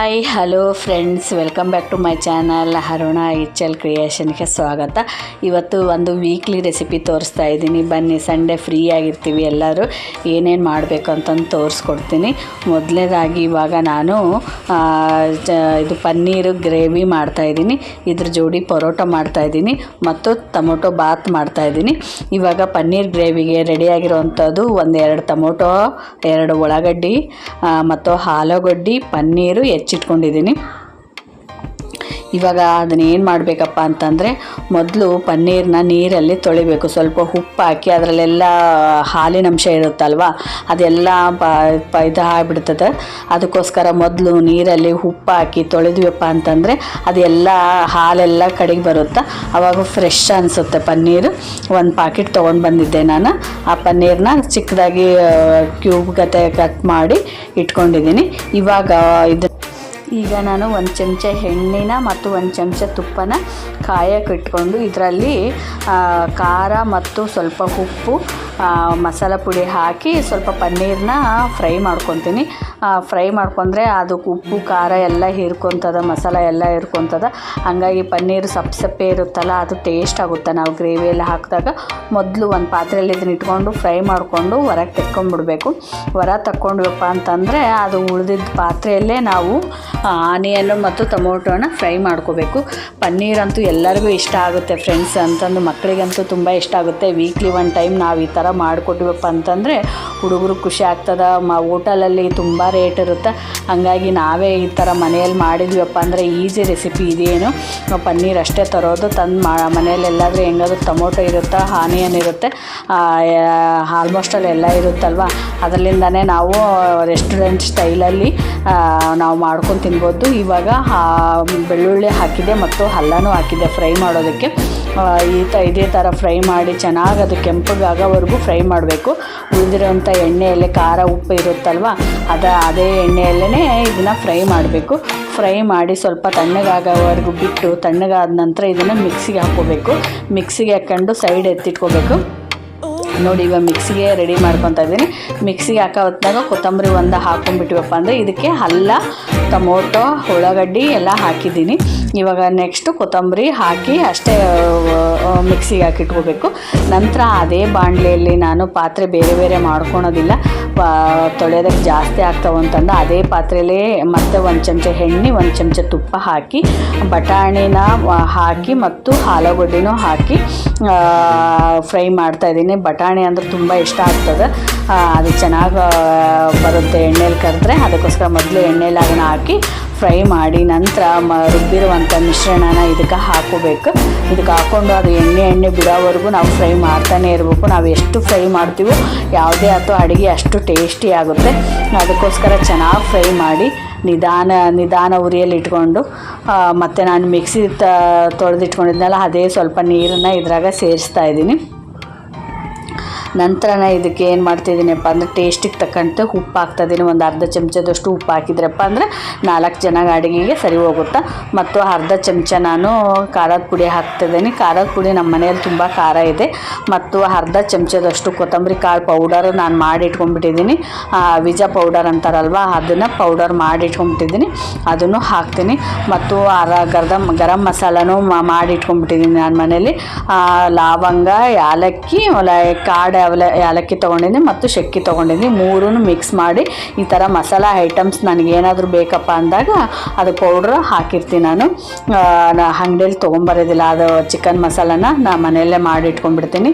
Hi, hello friends, welcome back to my channel Aruna Ichchal ಕ್ರಿಯೇಷನ್ಗೆ ಸ್ವಾಗತ. ಇವತ್ತು ಒಂದು weekly recipe ತೋರಿಸ್ತಾ ಇದ್ದೀನಿ. ಬನ್ನಿ, ಸಂಡೇ ಫ್ರೀ ಆಗಿರ್ತೀವಿ ಎಲ್ಲರೂ. ಏನೇನು ಮಾಡಬೇಕು ಅಂತಂದು ತೋರಿಸ್ಕೊಡ್ತೀನಿ. ಮೊದಲನೇದಾಗಿ ಇವಾಗ ನಾನು ಇದು ಪನ್ನೀರು ಗ್ರೇವಿ ಮಾಡ್ತಾಯಿದ್ದೀನಿ ಇದ್ರ ಜೋಡಿ ಪರೋಟ ಮಾಡ್ತಾಯಿದ್ದೀನಿ ಮತ್ತು ಟೊಮೊಟೊ ಬಾತ್ ಮಾಡ್ತಾಯಿದ್ದೀನಿ ಇವಾಗ ಪನ್ನೀರ್ ಗ್ರೇವಿಗೆ ರೆಡಿಯಾಗಿರುವಂಥದ್ದು ಒಂದೆರಡು ಟೊಮೊಟೊ, ಎರಡು ಉಳ್ಳಾಗಡ್ಡಿ ಮತ್ತು ಆಲೂಗಡ್ಡಿ, ಪನ್ನೀರು ಹೆಚ್ಚಿಟ್ಕೊಂಡಿದ್ದೀನಿ ಇವಾಗ ಅದನ್ನ ಏನು ಮಾಡಬೇಕಪ್ಪ ಅಂತಂದರೆ, ಮೊದಲು ಪನ್ನೀರನ್ನ ನೀರಲ್ಲಿ ತೊಳಿಬೇಕು. ಸ್ವಲ್ಪ ಉಪ್ಪು ಹಾಕಿ ಅದರಲ್ಲೆಲ್ಲ ಹಾಲಿನ ಅಂಶ ಇರುತ್ತಲ್ವ, ಅದೆಲ್ಲ ಪ ಪ, ಇದು ಆಗಿಬಿಡ್ತದೆ. ಅದಕ್ಕೋಸ್ಕರ ಮೊದಲು ನೀರಲ್ಲಿ ಉಪ್ಪು ಹಾಕಿ ತೊಳೆದ್ವಪ್ಪ ಅಂತಂದರೆ, ಅದೆಲ್ಲ ಹಾಲೆಲ್ಲ ಕಡೆಗೆ ಬರುತ್ತೆ ಆವಾಗ ಫ್ರೆಶ್ ಅನಿಸುತ್ತೆ ಪನ್ನೀರು. ಒಂದು ಪಾಕೆಟ್ ತೊಗೊಂಡು ಬಂದಿದ್ದೆ ನಾನು. ಆ ಪನ್ನೀರನ್ನ ಚಿಕ್ಕದಾಗಿ ಕ್ಯೂಬ್ ಗತೆ ಕಟ್ ಮಾಡಿ ಇಟ್ಕೊಂಡಿದ್ದೀನಿ. ಇವಾಗ ಇದು ಈಗ ನಾನು ಒಂದು ಚಮಚ ಎಣ್ಣೆನ ಮತ್ತು ಒಂದು ಚಮಚ ತುಪ್ಪನ ಕಾಯಕ್ಕೆ ಇಟ್ಕೊಂಡು ಇದರಲ್ಲಿ ಖಾರ ಮತ್ತು ಸ್ವಲ್ಪ ಉಪ್ಪು ಮಸಾಲ ಪುಡಿ ಹಾಕಿ ಸ್ವಲ್ಪ ಪನ್ನೀರನ್ನ ಫ್ರೈ ಮಾಡ್ಕೊತೀನಿ. ಫ್ರೈ ಮಾಡ್ಕೊಂಡ್ರೆ ಅದಕ್ಕೆ ಉಪ್ಪು, ಖಾರ ಎಲ್ಲ ಹೀರ್ಕೊತದ, ಮಸಾಲ ಎಲ್ಲ ಹೀರ್ಕೊತದ. ಹಂಗಾಗಿ ಪನ್ನೀರ್ ಸಪ್ಪೆ ಸಪ್ಪೆ ಇರುತ್ತಲ್ಲ, ಅದು ಟೇಸ್ಟ್ ಆಗುತ್ತೆ. ನಾವು ಗ್ರೇವಿ ಎಲ್ಲ ಹಾಕಿದಾಗ ಮೊದಲು ಒಂದು ಪಾತ್ರೆಯಲ್ಲಿ ಇದನ್ನ ಇಟ್ಕೊಂಡು ಫ್ರೈ ಮಾಡಿಕೊಂಡು ಹೊರಗೆ ತೆಕ್ಕೊಂಡ್ಬಿಡ್ಬೇಕು ಹೊರ ತಕ್ಕೊಂಡ್ವಪ್ಪ ಅಂತಂದರೆ ಅದು ಉಳಿದಿದ್ದ ಪಾತ್ರೆಯಲ್ಲೇ ನಾವು ಆನಿಯನ್ನು ಮತ್ತು ಟೊಮೊಟೊನ ಫ್ರೈ ಮಾಡ್ಕೋಬೇಕು. ಪನ್ನೀರ್ ಅಂತೂ ಎಲ್ಲರಿಗೂ ಇಷ್ಟ ಆಗುತ್ತೆ ಫ್ರೆಂಡ್ಸ್, ಅಂತಂದು ಮಕ್ಕಳಿಗಂತೂ ತುಂಬ ಇಷ್ಟ ಆಗುತ್ತೆ. ವೀಕ್ಲಿ ಒನ್ ಟೈಮ್ ನಾವು ಈ ಥರ ಮಾಡಿಕೊಟ್ವಪ್ಪ ಅಂತಂದರೆ ಹುಡುಗರು ಖುಷಿ ಆಗ್ತದೆ. ಮ, ಹೋಟೆಲಲ್ಲಿ ತುಂಬ ರೇಟ್ ಇರುತ್ತೆ. ಹಂಗಾಗಿ ನಾವೇ ಈ ಥರ ಮನೆಯಲ್ಲಿ ಮಾಡಿದ್ವಪ್ಪ ಅಂದರೆ ಈಸಿ ರೆಸಿಪಿ ಇದೇನು. ಪನ್ನೀರ್ ಅಷ್ಟೇ ತರೋದು. ತಂದು ಮಾ, ಮನೆಯಲ್ಲಿ ಎಲ್ಲಾದರೂ ಹೆಂಗಾದ್ರೂ ಟೊಮೊಟೊ ಇರುತ್ತೆ, ಆನಿಯನ್ ಇರುತ್ತೆ. ಆಲ್ಮೋಸ್ಟ್ ಅಲ್ಲಿ ಎಲ್ಲ ಇರುತ್ತಲ್ವ? ಅದರಲ್ಲಿಂದನೇ ನಾವು ರೆಸ್ಟೋರೆಂಟ್ ಸ್ಟೈಲಲ್ಲಿ ನಾವು ಮಾಡ್ಕೊಂಡು ತಿನ್ಬೋದು. ಇವಾಗ ಬೆಳ್ಳುಳ್ಳಿ ಹಾಕಿದೆ ಮತ್ತು ಹಲ್ಲನೂ ಹಾಕಿದೆ ಫ್ರೈ ಮಾಡೋದಕ್ಕೆ. ಈ ತ ಇದೇ ಥರ ಫ್ರೈ ಮಾಡಿ ಚೆನ್ನಾಗಿ ಅದು ಕೆಂಪಗಾಗೋವರೆಗೂ ಫ್ರೈ ಮಾಡಬೇಕು. ಉಳಿದಿರೋಂಥ ಎಣ್ಣೆಯಲ್ಲೇ ಖಾರ, ಉಪ್ಪು ಇರುತ್ತಲ್ವ? ಅದ, ಅದೇ ಎಣ್ಣೆಯಲ್ಲೇ ಇದನ್ನು ಫ್ರೈ ಮಾಡಬೇಕು. ಫ್ರೈ ಮಾಡಿ ಸ್ವಲ್ಪ ತಣ್ಣಗಾಗೋವರೆಗೂ ಬಿಟ್ಟು ತಣ್ಣಗಾದ ನಂತರ ಇದನ್ನು ಮಿಕ್ಸಿಗೆ ಹಾಕ್ಕೋಬೇಕು. ಮಿಕ್ಸಿಗೆ ಹಾಕ್ಕೊಂಡು ಸೈಡ್ ಎತ್ತಿಟ್ಕೋಬೇಕು. ನೋಡಿ ಇವಾಗ ಮಿಕ್ಸಿಗೆ ರೆಡಿ ಮಾಡ್ಕೊತಾ ಇದ್ದೀನಿ. ಮಿಕ್ಸಿಗೆ ಹಾಕೋ ಹೊತ್ತಾಗ ಕೊತ್ತಂಬರಿ ಒಂದು ಹಾಕೊಂಡ್ಬಿಟ್ಟಿವಪ್ಪ ಅಂದರೆ ಇದಕ್ಕೆ ಅಲ್ಲ, ಟೊಮೊಟೊ, ಉಳ್ಳಾಗಡ್ಡಿ ಎಲ್ಲ ಹಾಕಿದ್ದೀನಿ. ಇವಾಗ ನೆಕ್ಸ್ಟು ಕೊತ್ತಂಬರಿ ಹಾಕಿ ಅಷ್ಟೇ ಮಿಕ್ಸಿಗೆ ಹಾಕಿಟ್ಕೋಬೇಕು. ನಂತರ ಅದೇ ಬಾಣಲೆಯಲ್ಲಿ ನಾನು ಪಾತ್ರೆ ಬೇರೆ ಬೇರೆ ಮಾಡ್ಕೊಳೋದಿಲ್ಲ. ತೊಳೆಯೋದಕ್ಕೆ ಜಾಸ್ತಿ ಆಗ್ತಾವೆ ಅಂತಂದು ಅದೇ ಪಾತ್ರೆಯಲ್ಲೇ ಮತ್ತೆ ಒಂದು ಚಮಚ ಎಣ್ಣೆ, ಒಂದು ಚಮಚ ತುಪ್ಪ ಹಾಕಿ, ಬಟಾಣಿನ ಹಾಕಿ ಮತ್ತು ಆಲೂಗಡ್ಡಿನೂ ಹಾಕಿ ಫ್ರೈ ಮಾಡ್ತಾಯಿದ್ದೀನಿ ಬಟಾಣಿ ಅಂದ್ರೆ ತುಂಬ ಇಷ್ಟ ಆಗ್ತದೆ. ಅದು ಚೆನ್ನಾಗಿ ಬರುತ್ತೆ ಎಣ್ಣೆಲಿ ಕರೆದ್ರೆ. ಅದಕ್ಕೋಸ್ಕರ ಮೊದಲು ಎಣ್ಣೆಲಿ ಅದನ್ನು ಹಾಕಿ ಫ್ರೈ ಮಾಡಿ ನಂತರ ಮ ರುಬ್ಬಿರುವಂಥ ಮಿಶ್ರಣನ ಇದಕ್ಕೆ ಹಾಕೋಬೇಕು. ಇದಕ್ಕೆ ಹಾಕ್ಕೊಂಡು ಅದು ಎಣ್ಣೆ ಎಣ್ಣೆ ಬಿಡೋವರೆಗೂ ನಾವು ಫ್ರೈ ಮಾಡ್ತಾನೆ ಇರಬೇಕು. ನಾವು ಎಷ್ಟು ಫ್ರೈ ಮಾಡ್ತೀವೋ ಯಾವುದೇ ಅಥವಾ ಅಡುಗೆ ಅಷ್ಟು ಟೇಸ್ಟಿ ಆಗುತ್ತೆ. ಅದಕ್ಕೋಸ್ಕರ ಚೆನ್ನಾಗಿ ಫ್ರೈ ಮಾಡಿ ನಿಧಾನ ನಿಧಾನ ಉರಿಯಲ್ಲಿ ಇಟ್ಕೊಂಡು ಮತ್ತು ನಾನು ಮಿಕ್ಸಿ ತೊಳೆದಿಟ್ಕೊಂಡಿದ್ನಲ್ಲ, ಅದೇ ಸ್ವಲ್ಪ ನೀರನ್ನು ಇದ್ರಾಗ ಸೇರಿಸ್ತಾ ಇದ್ದೀನಿ. ನಂತರ ಇದಕ್ಕೆ ಏನು ಮಾಡ್ತಿದ್ದೀನಪ್ಪ ಅಂದರೆ ಟೇಸ್ಟಿಗೆ ತಕ್ಕಂತೆ ಉಪ್ಪು ಹಾಕ್ತಾಯಿದ್ದೀನಿ. ಒಂದು ಅರ್ಧ ಚಮಚದಷ್ಟು ಉಪ್ಪು ಹಾಕಿದ್ರಪ್ಪ ಅಂದರೆ ನಾಲ್ಕು ಜನ ಅಡುಗೆಗೆ ಸರಿ ಹೋಗುತ್ತೆ? ಮತ್ತು ಅರ್ಧ ಚಮಚ ನಾನು ಖಾರದ ಪುಡಿ ಹಾಕ್ತಿದ್ದೀನಿ. ಖಾರದ ಪುಡಿ ನಮ್ಮ ಮನೆಯಲ್ಲಿ ತುಂಬ ಖಾರ ಇದೆ. ಮತ್ತು ಅರ್ಧ ಚಮಚದಷ್ಟು ಕೊತ್ತಂಬರಿ ಕಾಳು ಪೌಡರ್ ನಾನು ಮಾಡಿ ಇಟ್ಕೊಂಡ್ಬಿಟ್ಟಿದ್ದೀನಿ ವಿಜ ಪೌಡರ್ ಅಂತಾರಲ್ವ ಅದನ್ನು ಪೌಡರ್ ಮಾಡಿ ಇಟ್ಕೊಂಡ್ಬಿಟ್ಟಿದ್ದೀನಿ ಅದನ್ನು ಹಾಕ್ತೀನಿ. ಮತ್ತು ಅರ ಗರಂ ಗರಂ ಮಸಾಲನೂ ಮಾಡಿ ಇಟ್ಕೊಂಡ್ಬಿಟ್ಟಿದ್ದೀನಿ ನಾನು ಮನೇಲಿ ಆ, ಲವಂಗ ಯಾಲಕ್ಕಿ ಕಾಡು ಅವಲ ಏಲಕ್ಕಿ ತೊಗೊಂಡಿದ್ದೀನಿ ಮತ್ತು ಶಕ್ಕಿ ತೊಗೊಂಡಿದ್ದೀನಿ ಮೂರೂ ಮಿಕ್ಸ್ ಮಾಡಿ ಈ ಥರ ಮಸಾಲ ಐಟಮ್ಸ್ ನನಗೇನಾದರೂ ಬೇಕಪ್ಪ ಅಂದಾಗ ಅದು ಪೌಡ್ರ್ ಹಾಕಿರ್ತೀನಿ ನಾನು. ಅಂಗಡಿಯಲ್ಲಿ ತೊಗೊಂಬರೋದಿಲ್ಲ. ಅದು ಚಿಕನ್ ಮಸಾಲನ ನಾ ಮನೆಯಲ್ಲೇ ಮಾಡಿ ಇಟ್ಕೊಂಡ್ಬಿಡ್ತೀನಿ.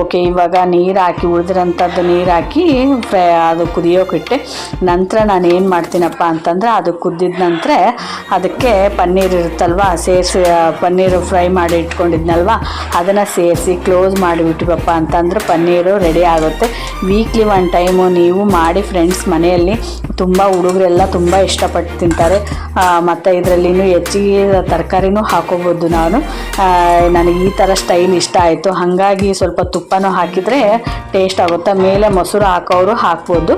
ಓಕೆ ಇವಾಗ ನೀರು ಹಾಕಿ, ಉಳಿದಿರೋಂಥದ್ದು ನೀರು ಹಾಕಿ ಫ್ರೈ ಅದು ಕುದಿಯೋಕಿಟ್ಟೆ ನಂತರ ನಾನು ಏನು ಮಾಡ್ತೀನಪ್ಪ ಅಂತಂದರೆ ಅದು ಕುದ್ದಿದ ನಂತರ ಅದಕ್ಕೆ ಪನ್ನೀರ್ ಇರುತ್ತಲ್ವ, ಸೇರಿಸಿ ಪನ್ನೀರು ಫ್ರೈ ಮಾಡಿ ಇಟ್ಕೊಂಡಿದ್ನಲ್ವ, ಅದನ್ನು ಸೇರಿಸಿ ಕ್ಲೋಸ್ ಮಾಡಿಬಿಟ್ಟಿವಪ್ಪ ಅಂತಂದ್ರೆ ಪನ್ನೀರು ರೆಡಿ ಆಗುತ್ತೆ. ವೀಕ್ಲಿ ಒನ್ ಟೈಮು ನೀವು ಮಾಡಿ ಫ್ರೆಂಡ್ಸ್ ಮನೆಯಲ್ಲಿ ತುಂಬ ಹುಡುಗರೆಲ್ಲ ತುಂಬ ಇಷ್ಟಪಟ್ಟು ತಿಂತಾರೆ. ಮತ್ತು ಇದರಲ್ಲಿ ಹೆಚ್ಚಿಗೆ ತರಕಾರಿನೂ ಹಾಕೋಬೋದು ನಾನು. ನನಗೆ ಈ ಥರ ಸ್ಟೈಲ್ ಇಷ್ಟ ಆಯಿತು. ಹಾಗಾಗಿ ಸ್ವಲ್ಪ ತುಪ್ಪನೂ ಹಾಕಿದರೆ ಟೇಸ್ಟ್ ಆಗುತ್ತೆ. ಮೇಲೆ ಮೊಸರು ಹಾಕೋರು ಹಾಕ್ಬೋದು.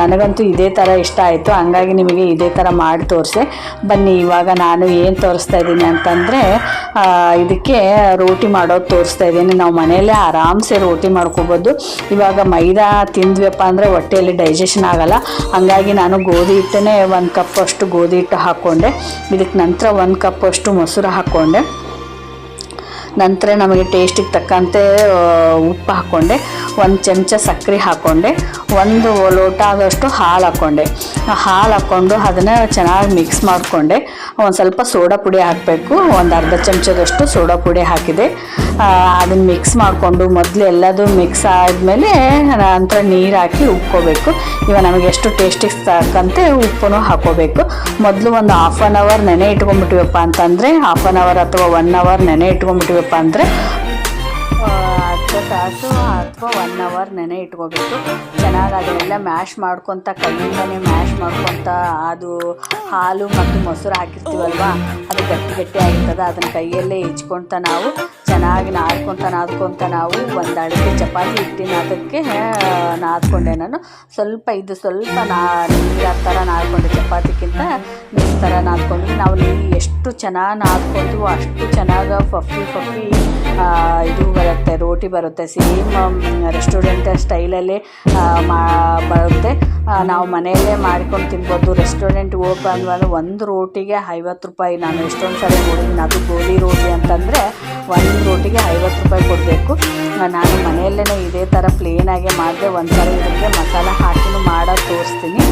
ನನಗಂತೂ ಇದೇ ಥರ ಇಷ್ಟ ಆಯಿತು. ಹಂಗಾಗಿ ನಿಮಗೆ ಇದೇ ಥರ ಮಾಡಿ ತೋರಿಸೆ. ಬನ್ನಿ, ಇವಾಗ ನಾನು ಏನು ತೋರಿಸ್ತಾ ಇದ್ದೀನಿ ಅಂತಂದರೆ ಇದಕ್ಕೆ ರೋಟಿ ಮಾಡೋದು ತೋರಿಸ್ತಾ ಇದ್ದೀನಿ. ನಾವು ಮನೆಯಲ್ಲೇ ಆರಾಮ್ಸೆ ರೋಟಿ ಮಾಡ್ಕೊ ಮಾಡ್ಕೋಬೋದು ಇವಾಗ ಮೈದಾ ತಿಂದ್ವಪ್ಪ ಅಂದರೆ ಹೊಟ್ಟೆಯಲ್ಲಿ ಡೈಜೆಷನ್ ಆಗಲ್ಲ. ಹಂಗಾಗಿ ನಾನು ಗೋಧಿ ಹಿಟ್ಟನ್ನೇ ಒಂದು ಕಪ್ ಅಷ್ಟು ಗೋಧಿ ಹಿಟ್ಟು ಹಾಕ್ಕೊಂಡೆ ಇದಕ್ಕೆ ನಂತರ ಒಂದು ಕಪ್ ಅಷ್ಟು ಮೊಸರು ಹಾಕ್ಕೊಂಡೆ ನಂತರ ನಮಗೆ ಟೇಸ್ಟಿಗೆ ತಕ್ಕಂತೆ ಉಪ್ಪು ಹಾಕ್ಕೊಂಡೆ ಒಂದು ಚಮಚ ಸಕ್ಕರೆ ಹಾಕ್ಕೊಂಡೆ ಒಂದು ಲೋಟ ಆದಷ್ಟು ಹಾಲು ಹಾಕ್ಕೊಂಡೆ ಹಾಲು ಹಾಕ್ಕೊಂಡು ಅದನ್ನು ಚೆನ್ನಾಗಿ ಮಿಕ್ಸ್ ಮಾಡಿಕೊಂಡೆ. ಒಂದು ಸ್ವಲ್ಪ ಸೋಡಾ ಪುಡಿ ಹಾಕಬೇಕು, ಒಂದು ಅರ್ಧ ಚಮಚದಷ್ಟು ಸೋಡಾ ಪುಡಿ ಹಾಕಿದೆ. ಅದನ್ನು ಮಿಕ್ಸ್ ಮಾಡಿಕೊಂಡು ಮೊದಲು ಎಲ್ಲದೂ ಮಿಕ್ಸ್ ಆದಮೇಲೆ ನಂತರ ನೀರು ಹಾಕಿ ಉಪ್ಕೋಬೇಕು. ಇವಾಗ ನಮಗೆ ಎಷ್ಟು ಟೇಸ್ಟಿಗೆ ತಕ್ಕಂತೆ ಉಪ್ಪನ್ನು ಹಾಕೋಬೇಕು. ಮೊದಲು ಒಂದು ಹಾಫ್ ಆನ್ ಅವರ್ ನೆನೆ ಇಟ್ಕೊಂಡ್ಬಿಟ್ಟಿವಪ್ಪ ಅಂತಂದರೆ ಹಾಫ್ ಆನ್ ಅವರ್ ಅಥವಾ ಒನ್ ಅವರ್ ನೆನೆ ಇಟ್ಕೊಂಡ್ಬಿಟ್ಟಿವಪ್ಪ ಅಂದರೆ ಅರ್ಧ ತಾಸು ಅಥವಾ ಒನ್ ಅವರ್ ನೆನೆ ಇಟ್ಕೋಬೇಕು. ಚೆನ್ನಾಗಿ ಅದನ್ನೆಲ್ಲ ಮ್ಯಾಶ್ ಮಾಡ್ಕೊತ ಕೈಯಿಂದನೇ ಮ್ಯಾಶ್ ಮಾಡ್ಕೊತ, ಅದು ಹಾಲು ಮತ್ತು ಮೊಸರು ಹಾಕಿರ್ತೀವಲ್ವಾ, ಅದು ಗಟ್ಟಿ ಗಟ್ಟಿ ಆಗಿರ್ತದೆ, ಅದನ್ನು ಕೈಯಲ್ಲೇ ಹೆಚ್ಕೊತ ನಾವು ಚೆನ್ನಾಗಿ ನಾದ್ಕೊತ ನಾದ್ಕೊತ ನಾವು ಒಂದು ಅಡಿಕೆ ಚಪಾತಿ ಹಿಟ್ಟಿನ ಅದಕ್ಕೆ ನಾದ್ಕೊಂಡೆ ನಾನು. ಸ್ವಲ್ಪ ಇದು ಸ್ವಲ್ಪ ನಾ ನೀರು ಥರ ನಾದ್ಕೊಂಡೆ ಚಪಾತಿಗಿಂತ ಥರ ನಾದ್ಕೊಂಡ್ವಿ ನಾವು ಎಷ್ಟು ಚೆನ್ನಾಗಿ ನಾದ್ಕೊಂಡು ಅಷ್ಟು ಚೆನ್ನಾಗಿ ಫಫಿ ಫಫಿ ಇದು ಬರುತ್ತೆ, ರೋಟಿ ಬರುತ್ತೆ, ಸೇಮ್ ರೆಸ್ಟೋರೆಂಟ್ ಸ್ಟೈಲಲ್ಲೇ ಮಾ, ಬರುತ್ತೆ. ನಾವು ಮನೆಯಲ್ಲೇ ಮಾಡ್ಕೊಂಡು ತಿನ್ಬೋದು. ರೆಸ್ಟೋರೆಂಟ್ ಹೋಗಿ ಬಂದ್ಮೇಲೆ ಒಂದು ರೋಟಿಗೆ ಐವತ್ತು ರೂಪಾಯಿ. ನಾನು ಎಷ್ಟೊಂದು ಸಲ ನೋಡಿದ್ದೀನಿ, ಅದು ಗೋಧಿ ರೋಟಿ ಅಂತಂದರೆ ಒಂದು ರೋಟಿಗೆ ಐವತ್ತು ರೂಪಾಯಿ ಕೊಡಬೇಕು. ನಾನು ಮನೆಯಲ್ಲೇ ಇದೇ ಥರ ಪ್ಲೇನಾಗೆ ಮಾಡಿದೆ ಒಂದು ಸಲ ಇದಕ್ಕೆ ಮಸಾಲ ಹಾಕಿನೂ ಮಾಡೋದು ತೋರಿಸ್ತೀನಿ.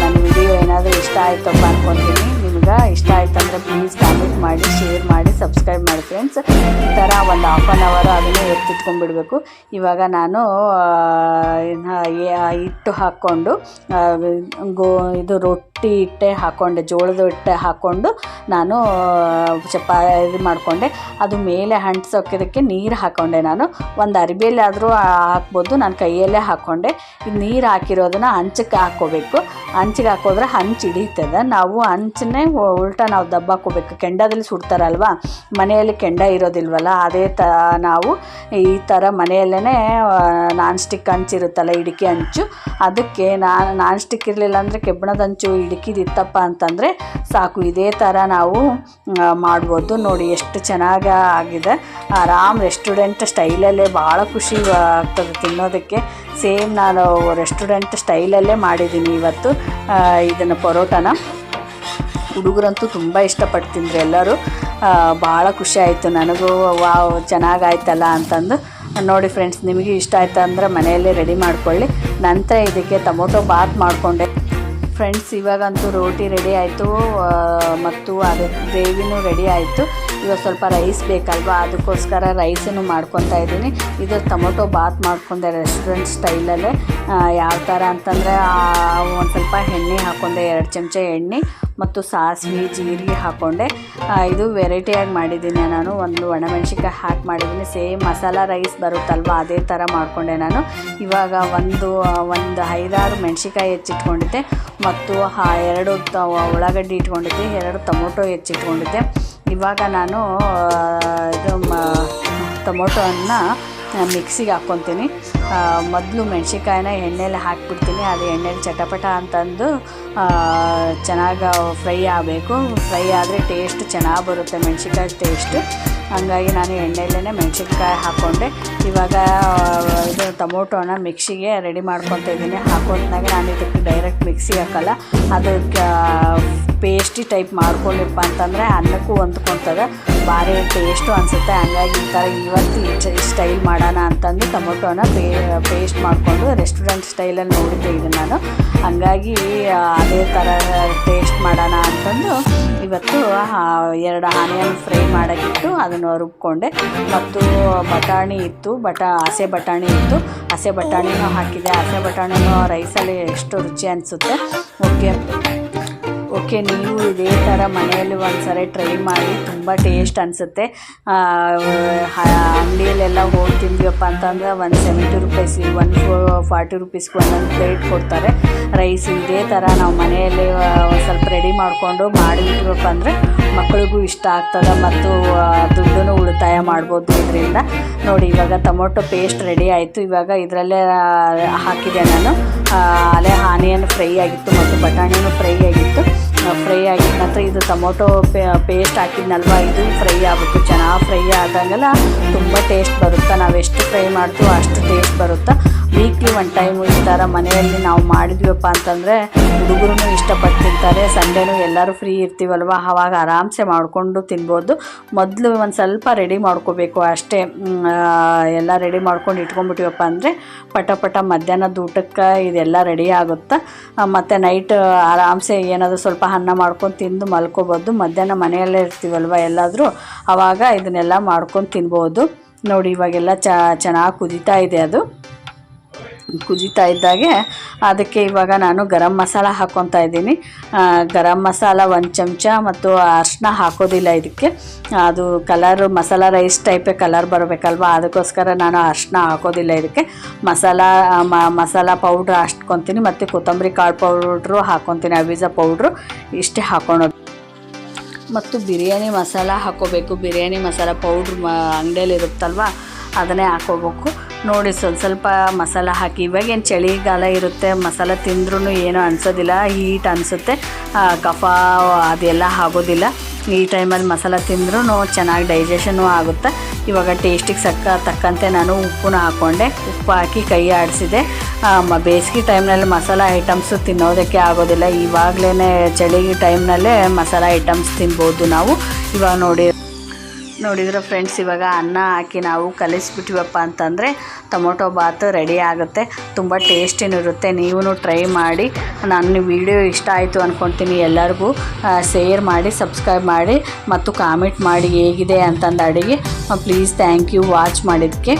ನನ್ನ ವಿಡಿಯೋ ಏನಾದರೂ ಇಷ್ಟ ಆಯಿತಪ್ಪ ಅನ್ಕೊತೀನಿ. ನಿಮ್ಗೆ ಇಷ್ಟ ಆಯ್ತು ಅಂದರೆ ಪ್ಲೀಸ್ ಕಾಮೆಂಟ್ ಮಾಡಿ ಶೇರ್ ಮಾಡಿ ಸಬ್ಸ್ಕ್ರೈಬ್ ಮಾಡಿ ಫ್ರೆಂಡ್ಸ್ ಈ ಥರ ಒಂದು ಹಾಫ್ ಆನ್ ಅವರ್ ಅದನ್ನೇ ಎತ್ತಿಟ್ಕೊಂಡ್ಬಿಡ್ಬೇಕು. ಇವಾಗ ನಾನು ಹಿಟ್ಟು ಹಾಕ್ಕೊಂಡು ಗೋ, ಇದು ರೊಟ್ಟಿ ಹಿಟ್ಟೆ ಹಾಕ್ಕೊಂಡೆ, ಜೋಳದ ಹಿಟ್ಟೆ ಹಾಕ್ಕೊಂಡು ನಾನು ಚಪಾ ಇದು ಮಾಡಿಕೊಂಡೆ. ಅದು ಮೇಲೆ ಅಂಟ್ಸೋಕ್ಕಿದಕ್ಕೆ ನೀರು ಹಾಕ್ಕೊಂಡೆ ನಾನು. ಒಂದು ಅರಿಬೇಲಿ ಆದರೂ ಹಾಕ್ಬೋದು, ನಾನು ಕೈಯಲ್ಲೇ ಹಾಕ್ಕೊಂಡೆ ಇದು ನೀರು ಹಾಕಿರೋದನ್ನ ಹಂಚಕ್ಕೆ ಹಾಕ್ಕೋಬೇಕು. ಹಂಚಿಗೆ ಹಾಕೋದ್ರೆ ಹಂಚು ಹಿಡಿತದೆ. ನಾವು ಹಂಚನ್ನೇ ಉಲ್ಟಾ ನಾವು ದಬ್ಬ ಹಾಕೋಬೇಕು ಕೆಂಡದಲ್ಲಿ ಸುಡ್ತಾರಲ್ವ? ಮನೆಯಲ್ಲಿ ಕೆಂಡ ಇರೋದಿಲ್ವಲ್ಲ, ಅದೇ ತ, ನಾವು ಈ ಥರ ಮನೆಯಲ್ಲೇ ನಾನ್ ಸ್ಟಿಕ್ ಹಂಚಿರುತ್ತಲ್ಲ ಇಡಿಕೆ ಹಂಚು. ಅದಕ್ಕೆ ನಾನು ನಾನ್ ಸ್ಟಿಕ್ ಇರಲಿಲ್ಲ ಅಂದರೆ ಕೆಬ್ಬಣದ ಹಂಚು ಇಡಿಕಿದಿತ್ತಪ್ಪ ಅಂತಂದರೆ ಸಾಕು. ಇದೇ ಥರ ನಾವು ಮಾಡ್ಬೋದು. ನೋಡಿ ಎಷ್ಟು ಚೆನ್ನಾಗಿ ಆಗಿದೆ. ಆರಾಮ್ ರೆಸ್ಟೋರೆಂಟ್ ಸ್ಟೈಲಲ್ಲೇ ಭಾಳ ಖುಷಿ ಆಗ್ತದೆ ತಿನ್ನೋದಕ್ಕೆ. ಸೇಮ್ ನಾನು ರೆಸ್ಟೋರೆಂಟ್ ಸ್ಟೈಲಲ್ಲೇ ಮಾಡಿದ್ದೀನಿ ಇವತ್ತು. ಇದನ್ನು ಪರೋಟಾನ. ಹುಡುಗರಂತೂ ತುಂಬ ಇಷ್ಟಪಟ್ಟು ತಿಂದರು ಎಲ್ಲರೂ ಭಾಳ ಖುಷಿ ಆಯಿತು. ನನಗೂ ವಾವ್, ಚೆನ್ನಾಗಾಯ್ತಲ್ಲ ಅಂತಂದು. ನೋಡಿ ಫ್ರೆಂಡ್ಸ್ ನಿಮಗೆ ಇಷ್ಟ ಆಯ್ತು ಅಂದರೆ ಮನೆಯಲ್ಲೇ ರೆಡಿ ಮಾಡ್ಕೊಳ್ಳಿ. ನಂತರ ಇದಕ್ಕೆ ಟೊಮೊಟೊ ಬಾತ್ ಮಾಡಿಕೊಂಡೆ. ಫ್ರೆಂಡ್ಸ್ ಇವಾಗಂತೂ ರೋಟಿ ರೆಡಿ ಆಯಿತು. ಮತ್ತು ಅದು ಗ್ರೇವಿನೂ ರೆಡಿ ಆಯಿತು. ಇವಾಗ ಸ್ವಲ್ಪ ರೈಸ್ ಬೇಕಲ್ವಾ? ಅದಕ್ಕೋಸ್ಕರ ರೈಸನ್ನು ಮಾಡ್ಕೊತಾ ಇದ್ದೀನಿ. ಇದು ಟೊಮೊಟೊ ಬಾತ್ ಮಾಡ್ಕೊಂಡೆ ರೆಸ್ಟೋರೆಂಟ್ ಸ್ಟೈಲಲ್ಲೇ ಯಾವ ಥರ ಅಂತಂದರೆ ಒಂದು ಸ್ವಲ್ಪ ಎಣ್ಣೆ ಹಾಕ್ಕೊಂಡೆ ಎರಡು ಚಮಚ ಎಣ್ಣೆ ಮತ್ತು ಸಾಸಿವೆ, ಜೀರಿಗೆ ಹಾಕ್ಕೊಂಡೆ ಇದು ವೆರೈಟಿಯಾಗಿ ಮಾಡಿದ್ದೀನಿ ನಾನು. ಒಂದು ಒಣಮೆಣ್ಸಿಕಾಯಿ ಹಾಕಿ ಮಾಡಿದ್ದೀನಿ. ಸೇಮ್ ಮಸಾಲ ರೈಸ್ ಬರುತ್ತಲ್ವ? ಅದೇ ಥರ ಮಾಡಿಕೊಂಡೆ ನಾನು. ಇವಾಗ ಒಂದು ಒಂದು ಐದಾರು ಮೆಣಸಿನ್ಕಾಯಿ ಹೆಚ್ಚಿಟ್ಕೊಂಡಿದ್ದೆ. ಮತ್ತು ಎರಡು ಉಳ್ಳಾಗಡ್ಡಿ ಇಟ್ಕೊಂಡಿದ್ದೆ. ಎರಡು ಟೊಮೊಟೊ ಹೆಚ್ಚಿಟ್ಕೊಂಡಿದ್ದೆ. ಇವಾಗ ನಾನು ಇದು ಮ, ಟೊಮೊಟೊನ ಮಿಕ್ಸಿಗೆ ಹಾಕ್ಕೊತೀನಿ. ಮೊದಲು ಮೆಣಸಿನ್ಕಾಯಿನ ಎಣ್ಣೆಲಿ ಹಾಕ್ಬಿಡ್ತೀನಿ. ಅದು ಎಣ್ಣೆಲಿ ಚಟಪಟ ಅಂತಂದು ಚೆನ್ನಾಗಿ ಫ್ರೈ ಆಗಬೇಕು. ಫ್ರೈ ಆದರೆ ಟೇಸ್ಟ್ ಚೆನ್ನಾಗಿ ಬರುತ್ತೆ, ಮೆಣಸಿನ್ಕಾಯಿ ಟೇಸ್ಟು. ಹಂಗಾಗಿ ನಾನು ಎಣ್ಣೆಯಲ್ಲೇ ಮೆಣಸಿನ್ಕಾಯಿ ಹಾಕ್ಕೊಂಡೆ ಇವಾಗ ಇದು ಟೊಮೊಟೊನ ಮಿಕ್ಸಿಗೆ ರೆಡಿ ಮಾಡ್ಕೊತಾ ಇದ್ದೀನಿ. ನಾನು ಇದಕ್ಕೆ ಡೈರೆಕ್ಟ್ ಮಿಕ್ಸಿಗೆ ಹಾಕಲ್ಲ. ಅದಕ್ಕೆ ಪೇಸ್ಟಿ ಟೈಪ್ ಮಾಡ್ಕೊಂಡಿಪ್ಪ ಅಂತಂದರೆ ಅನ್ನಕ್ಕೂ ಹೊಂದ್ಕೊತದೆ ಭಾರಿ ಟೇಸ್ಟು ಅನಿಸುತ್ತೆ. ಹಂಗಾಗಿ ಈ ಥರ ಇವತ್ತು ಈ ಸ್ಟೈಲ್ ಮಾಡೋಣ ಅಂತಂದು ಟೊಮೊಟೊನ ಪೇ ಪೇಸ್ಟ್ ಮಾಡಿಕೊಂಡು ರೆಸ್ಟೋರೆಂಟ್ ಸ್ಟೈಲಲ್ಲಿ ನೋಡಿದ್ದೆ ಇದು ನಾನು. ಹಂಗಾಗಿ ಅದೇ ಥರ ಟೇಸ್ಟ್ ಮಾಡೋಣ ಅಂತಂದು ಇವತ್ತು ಎರಡು ಆನಿಯನ್ ಫ್ರೈ ಮಾಡೋಕ್ಕಿಟ್ಟು ಅದನ್ನು ರುಬ್ಕೊಂಡೆ. ಮತ್ತು ಬಟಾಣಿ ಇತ್ತು. ಬಟ ಹಸೆ ಬಟಾಣಿ ಇತ್ತು. ಹಸೆ ಬಟಾಣಿನೂ ಹಾಕಿದೆ. ಹಸೆ ಬಟಾಣಿನೂ ರೈಸಲ್ಲಿ ಎಷ್ಟು ರುಚಿ ಅನಿಸುತ್ತೆ? ಓಕೆ ಓಕೆ, ನೀವು ಇದೇ ಥರ ಮನೆಯಲ್ಲಿ ಒಂದ್ಸರಿ ಟ್ರೈ ಮಾಡಿ ತುಂಬ ಟೇಸ್ಟ್ ಅನಿಸುತ್ತೆ. ಅಂಗಡಿಯಲ್ಲೆಲ್ಲ ಹೋಗಿ ತಿಂದ್ವಪ್ಪ ಅಂತಂದರೆ ಒಂದು seventy rupees one four forty ರುಪೀಸ್ಗೆ ಒಂದೊಂದು ಪ್ಲೇಟ್ ಕೊಡ್ತಾರೆ. ರೈಸ್ ಇದೇ ಥರ ನಾವು ಮನೆಯಲ್ಲಿ ಸ್ವಲ್ಪ ರೆಡಿ ಮಾಡಿಕೊಂಡು ಮಾಡಿಬಿಟ್ವಪ್ಪ ಅಂದರೆ ಮಕ್ಕಳಿಗೂ ಇಷ್ಟ ಆಗ್ತದೆ ಮತ್ತು ದುಡ್ಡು ಉಳಿತಾಯ ಮಾಡ್ಬೋದು ಇದರಿಂದ. ನೋಡಿ, ಇವಾಗ ಟೊಮೊಟೊ ಪೇಸ್ಟ್ ರೆಡಿ ಆಯಿತು. ಇವಾಗ ಇದರಲ್ಲೇ ಹಾಕಿದೆ ನಾನು. ಅಲ್ಲೇ ಆನಿಯನ್ ಫ್ರೈ ಆಗಿತ್ತು ಮತ್ತು ಬಟಾಣಿನೂ ಫ್ರೈ ಆಗಿತ್ತು. ಫ್ರೈ ಆಗಿದ ನಂತರ ಇದು ಟೊಮೊಟೊ ಪೇಸ್ಟ್ ಹಾಕಿದ್ನಲ್ವ? ಇದು ಫ್ರೈ ಆಗಬೇಕು ಚೆನ್ನಾಗಿ ಫ್ರೈ ಆದಂಗೆಲ್ಲ ತುಂಬ ಟೇಸ್ಟ್ ಬರುತ್ತೆ? ನಾವು ಎಷ್ಟು ಫ್ರೈ ಮಾಡ್ತೀವೋ ಅಷ್ಟು ಟೇಸ್ಟ್ ಬರುತ್ತೆ? ವೀಕ್ಲಿ ಒನ್ ಟೈಮು ಈ ಥರ ಮನೆಯಲ್ಲಿ ನಾವು ಮಾಡಿದ್ವಪ್ಪ ಅಂತಂದರೆ ಹುಡುಗರು ಇಷ್ಟಪಟ್ಟು ತಿಂತಾರೆ ಸಂಡೇನೂ ಎಲ್ಲರೂ ಫ್ರೀ ಇರ್ತೀವಲ್ವ? ಆವಾಗ ಆರಾಮ್ಸೆ ಮಾಡಿಕೊಂಡು ತಿನ್ಬೋದು. ಮೊದಲು ಒಂದು ಸ್ವಲ್ಪ ರೆಡಿ ಮಾಡ್ಕೋಬೇಕು ಅಷ್ಟೇ. ಎಲ್ಲ ರೆಡಿ ಮಾಡ್ಕೊಂಡು ಇಟ್ಕೊಂಡ್ಬಿಟ್ಟಿವಪ್ಪ ಅಂದರೆ ಪಟ ಪಟ ಮಧ್ಯಾಹ್ನದ ಊಟಕ್ಕೆ ಇದೆಲ್ಲ ರೆಡಿ ಆಗುತ್ತೆ? ಮತ್ತು ನೈಟ್ ಆರಾಮ್ಸೆ ಏನಾದರೂ ಸ್ವಲ್ಪ ಅನ್ನ ಮಾಡ್ಕೊಂಡು ತಿಂದು ಮಲ್ಕೋಬೋದು. ಮಧ್ಯಾಹ್ನ ಮನೆಯಲ್ಲೇ ಇರ್ತೀವಲ್ವ ಎಲ್ಲಾದರೂ? ಆವಾಗ ಇದನ್ನೆಲ್ಲ ಮಾಡ್ಕೊಂಡು ತಿನ್ಬೋದು. ನೋಡಿ, ಇವಾಗೆಲ್ಲ ಚೆನ್ನಾಗಿ ಕುದೀತಾ ಇದೆ ಅದು. ಕುದೀತಾ ಇದ್ದಾಗೆ, ಅದಕ್ಕೆ ಇವಾಗ ನಾನು ಗರಂ ಮಸಾಲ ಹಾಕ್ಕೊತಾ ಇದ್ದೀನಿ. ಗರಂ ಮಸಾಲ ಒಂದು ಚಮಚ ಮತ್ತು ಅರ್ಶಿನ ಹಾಕೋದಿಲ್ಲ ಇದಕ್ಕೆ ಅದು ಕಲರ್, ಮಸಾಲ ರೈಸ್ ಟೈಪೇ ಕಲರ್ ಬರಬೇಕಲ್ವ? ಅದಕ್ಕೋಸ್ಕರ ನಾನು ಅರ್ಶಿನ ಹಾಕೋದಿಲ್ಲ ಇದಕ್ಕೆ ಮಸಾಲ ಮಸಾಲ ಪೌಡ್ರ್ ಹಾಕ್ಕೊತೀನಿ ಮತ್ತು ಕೊತ್ತಂಬರಿ ಕಾಳು ಪೌಡ್ರು ಹಾಕ್ಕೊತೀನಿ ಅವಿಜ ಪೌಡ್ರು ಇಷ್ಟೇ ಹಾಕೊಳೋದು. ಮತ್ತು ಬಿರಿಯಾನಿ ಮಸಾಲ ಹಾಕೋಬೇಕು. ಬಿರಿಯಾನಿ ಮಸಾಲ ಪೌಡ್ರ್ ಅಂಗಡಿಯಲ್ಲಿ ಇರುತ್ತಲ್ವ? ಅದನ್ನೇ ಹಾಕೋಬೇಕು. ನೋಡಿ ಸ್ವಲ್ಪ ಸ್ವಲ್ಪ ಮಸಾಲ ಹಾಕಿ. ಇವಾಗೇನು ಚಳಿಗಾಲ ಇರುತ್ತೆ, ಮಸಾಲ ತಿಂದ್ರೂ ಏನೂ ಅನಿಸೋದಿಲ್ಲ. ಹೀಟ್ ಅನಿಸುತ್ತೆ. ಕಫ ಅದೆಲ್ಲ ಆಗೋದಿಲ್ಲ. ಈ ಟೈಮಲ್ಲಿ ಮಸಾಲ ತಿಂದ್ರೂ ಚೆನ್ನಾಗಿ ಡೈಜೆಷನು ಆಗುತ್ತೆ. ಇವಾಗ ಟೇಸ್ಟಿಗೆ ಸಕ್ಕ ತಕ್ಕಂತೆ ನಾನು ಉಪ್ಪನ್ನ ಹಾಕ್ಕೊಂಡೆ ಉಪ್ಪು ಹಾಕಿ ಕೈ ಆಡಿಸಿದೆ. ಬೇಸಿಗೆ ಟೈಮ್ನಲ್ಲಿ ಮಸಾಲ ಐಟಮ್ಸು ತಿನ್ನೋದಕ್ಕೆ ಆಗೋದಿಲ್ಲ. ಇವಾಗಲೇ ಚಳಿ ಟೈಮ್ನಲ್ಲೇ ಮಸಾಲ ಐಟಮ್ಸ್ ತಿನ್ಬೋದು ನಾವು. ಇವಾಗ ನೋಡಿ. ನೋಡಿದ್ರೆ ಫ್ರೆಂಡ್ಸ್ ಇವಾಗ ಅನ್ನ ಹಾಕಿ ನಾವು ಕಲಿಸ್ಬಿಟ್ಟಿವಪ್ಪ ಅಂತಂದರೆ ಟೊಮೊಟೊ ಬಾತ್ ರೆಡಿ ಆಗುತ್ತೆ. ತುಂಬ ಟೇಸ್ಟಿನೂ ಇರುತ್ತೆ. ನೀವು ಟ್ರೈ ಮಾಡಿ. ನನ್ನ ವಿಡಿಯೋ ಇಷ್ಟ ಆಯಿತು ಅಂದ್ಕೊತೀನಿ ಎಲ್ಲರಿಗೂ. ಶೇರ್ ಮಾಡಿ ಸಬ್ಸ್ಕ್ರೈಬ್ ಮಾಡಿ, ಮತ್ತು ಕಾಮೆಂಟ್ ಮಾಡಿ ಹೇಗಿದೆ ಅಂತಂದು ಅಡುಗೆ. ಪ್ಲೀಸ್ ಥ್ಯಾಂಕ್ ಯು ವಾಚ್ ಮಾಡಿದ್ದಕ್ಕೆ